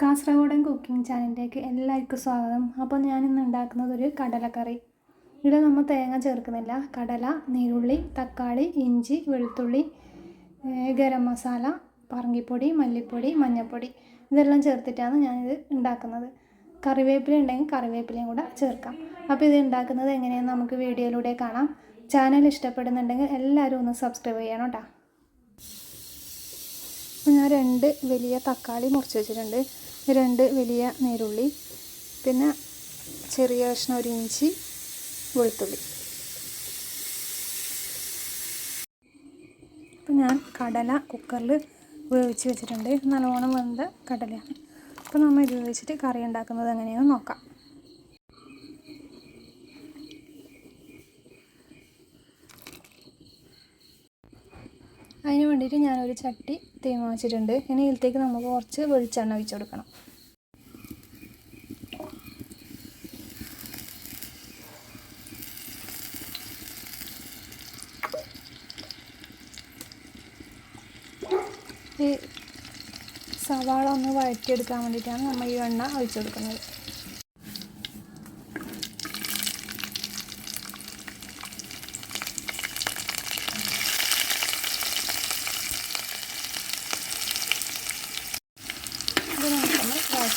കാസർഗോഡൻ cooking ചാനലിലേക്ക് എല്ലാവർക്കും സ്വാഗതം. അപ്പോൾ ഞാൻ ഇന്ന് ഉണ്ടാക്കുന്നത് ഒരു കടലക്കറി. ഇവിടെ നമ്മൾ തേങ്ങ ചേർക്കുന്നില്ല. കടല നീരുള്ളി തക്കാളി ഇഞ്ചി വെളുത്തുള്ളി ഗരം മസാല പറങ്കിപ്പൊടി മല്ലിപ്പൊടി മഞ്ഞൾപ്പൊടി ഇതെല്ലാം ചേർത്തിട്ടാണ് ഞാനിത് ഉണ്ടാക്കുന്നത്. കറിവേപ്പില ഉണ്ടെങ്കിൽ കറിവേപ്പിലയും കൂടെ ചേർക്കാം. അപ്പോൾ ഇത് ഉണ്ടാക്കുന്നത് എങ്ങനെയാണെന്ന് നമുക്ക് വീഡിയോയിലൂടെ കാണാം. ചാനൽ ഇഷ്ടപ്പെടുന്നുണ്ടെങ്കിൽ എല്ലാവരും ഒന്ന് സബ്സ്ക്രൈബ് ചെയ്യണം കേട്ടോ. ഞാൻ രണ്ട് വലിയ തക്കാളി മുറിച്ച് വെച്ചിട്ടുണ്ട്. രണ്ട് വലിയ നീരുള്ളി പിന്നെ ചെറിയ കഷ്ണം ഒരു ഇഞ്ചി വെളുത്തുള്ളി. അപ്പോൾ ഞാൻ കടല കുക്കറിൽ വേവിച്ച് വെച്ചിട്ടുണ്ട്. നല്ലോണം വെന്ത കടലയാണ്. അപ്പോൾ നമ്മൾ ഇത് വെച്ചിട്ട് കറി ഉണ്ടാക്കുന്നത് എങ്ങനെയാണെന്ന് നോക്കാം. അതിന് വേണ്ടിയിട്ട് ഞാനൊരു ചട്ടി തേങ്ങ വെച്ചിട്ടുണ്ട്. ഇനി ഇതിലേക്ക് നമുക്ക് കുറച്ച് വെളിച്ചെണ്ണ ഒഴിച്ച് കൊടുക്കണം. ഈ സവാള ഒന്ന് വഴറ്റിയെടുക്കാൻ വേണ്ടിയിട്ടാണ് നമ്മൾ ഈ എണ്ണ ഒഴിച്ചു കൊടുക്കുന്നത് ഇത് നമുക്കൊന്ന് വഴറ്റി കൊടുക്കാം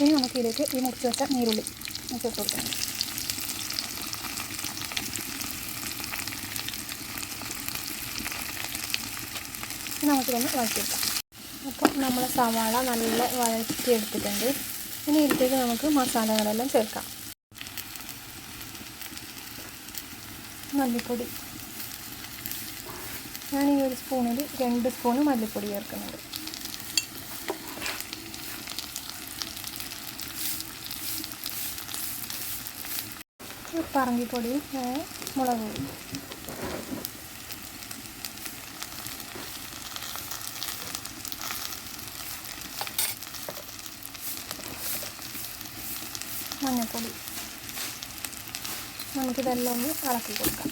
ഇനി നമുക്ക് ഇതിലേക്ക് ഈ മുറിച്ച് വെച്ച നീരുള്ളി ചേർത്ത് കൊടുക്കാം. നമുക്കിതൊന്ന് വഴറ്റിയെടുക്കാം. അപ്പോൾ നമ്മൾ സവാള നല്ല വഴറ്റിയെടുത്തിട്ടുണ്ട്. ഇനി ഇതിലേക്ക് നമുക്ക് മസാലകളെല്ലാം ചേർക്കാം. മല്ലിപ്പൊടി. ഞാൻ ഈ ഒരു സ്പൂണിൽ രണ്ട് സ്പൂണ് മല്ലിപ്പൊടി ചേർക്കുന്നുണ്ട്. പറങ്കിപ്പൊടി മുളക് പൊടി മഞ്ഞൾപ്പൊടി നമുക്കിതെല്ലാം ഒന്ന് ഇളക്കി കൊടുക്കാം.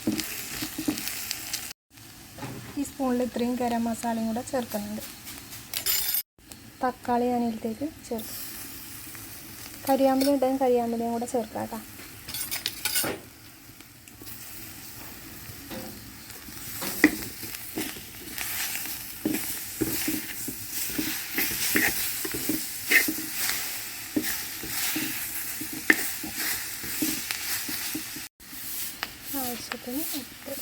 സ്പൂണിൽ ഇത്രയും ഗരം മസാലയും കൂടെ ചേർക്കുന്നുണ്ട്. തക്കാളി ഞാൻ ഇതിലേക്ക് ചേർക്കും. കരിയാമ്പലി ഉണ്ടെങ്കിൽ കരിയാമ്പലിയും കൂടെ ചേർക്കാം കേട്ടോ. ആവശ്യത്തിന് ഉപ്പ്.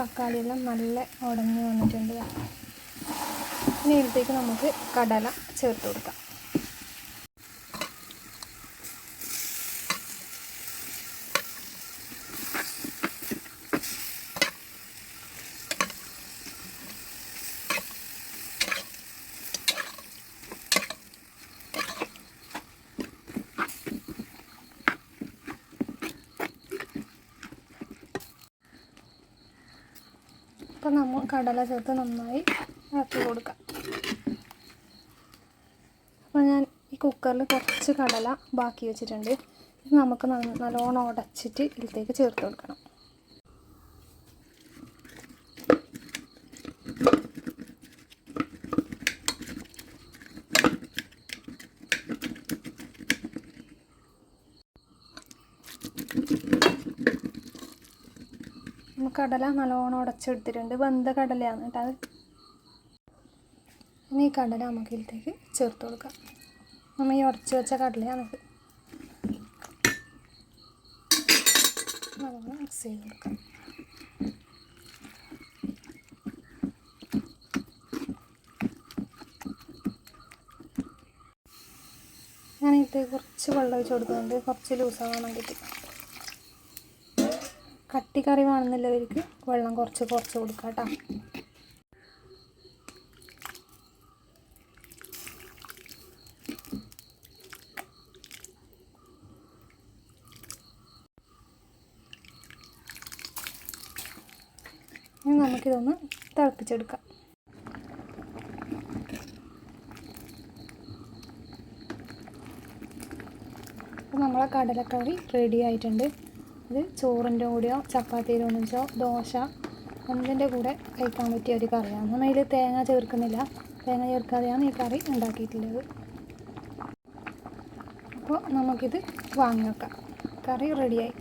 തക്കാളിയെല്ലാം നല്ല ഉടഞ്ഞു വന്നിട്ടുണ്ട്. ഇനി ഇതിലേക്ക് നമുക്ക് കടല ചേർത്ത് കൊടുക്കാം. അപ്പോൾ നമ്മൾ കടല ചേർത്ത് നന്നായി ഇളക്കി കൊടുക്കാം. അപ്പോൾ ഞാൻ ഈ കുക്കറിൽ കുറച്ച് കടല ബാക്കി വെച്ചിട്ടുണ്ട്. ഇത് നമുക്ക് നല്ലോണം ഉടച്ചിട്ട് ഇതിലേക്ക് ചേർത്ത് കൊടുക്കണം. കടല നല്ലോണം ഉടച്ചെടുത്തിട്ടുണ്ട്. വെന്ത കടലയാണ് കേട്ടോ അത്. ഇനി ഈ കടല നമുക്ക് ഇതിലേക്ക് ചേർത്ത് കൊടുക്കാം. നമ്മൾ ഈ ഉടച്ചു വെച്ച കടലയാണിത് നല്ലോണം മിക്സ് ചെയ്ത് കൊടുക്കാം. ഞാനിത് കുറച്ച് വെള്ളം ഒഴിച്ച് കൊടുക്കുന്നുണ്ട്. കുറച്ച് ലൂസാവാൻ വേണ്ടിയിട്ട്. കട്ടി കറി വേണമെന്നുള്ളവർക്ക് വെള്ളം കുറച്ച് കുറച്ച് കൊടുക്കാം കേട്ടോ. നമുക്കിതൊന്ന് തിളപ്പിച്ചെടുക്കാം. അപ്പോൾ നമ്മളെ കടലക്കറി റെഡി ആയിട്ടുണ്ട്. ഇത് ചോറിന്റെ കൂടെയോ ചപ്പാത്തിയിൽ ഒന്നിച്ചോ ദോശ എന്തിന്റെ കൂടെ കഴിക്കാൻ പറ്റിയ ഒരു കറിയാണ്. നമ്മൾ അതിൽ തേങ്ങ ചേർക്കുന്നില്ല. തേങ്ങ ചേർക്കാതെയാണ് ഈ കറി ഉണ്ടാക്കിയിട്ടുള്ളത്. അപ്പോൾ നമുക്കിത് വാങ്ങി വെക്കാം. കറി റെഡിയായി.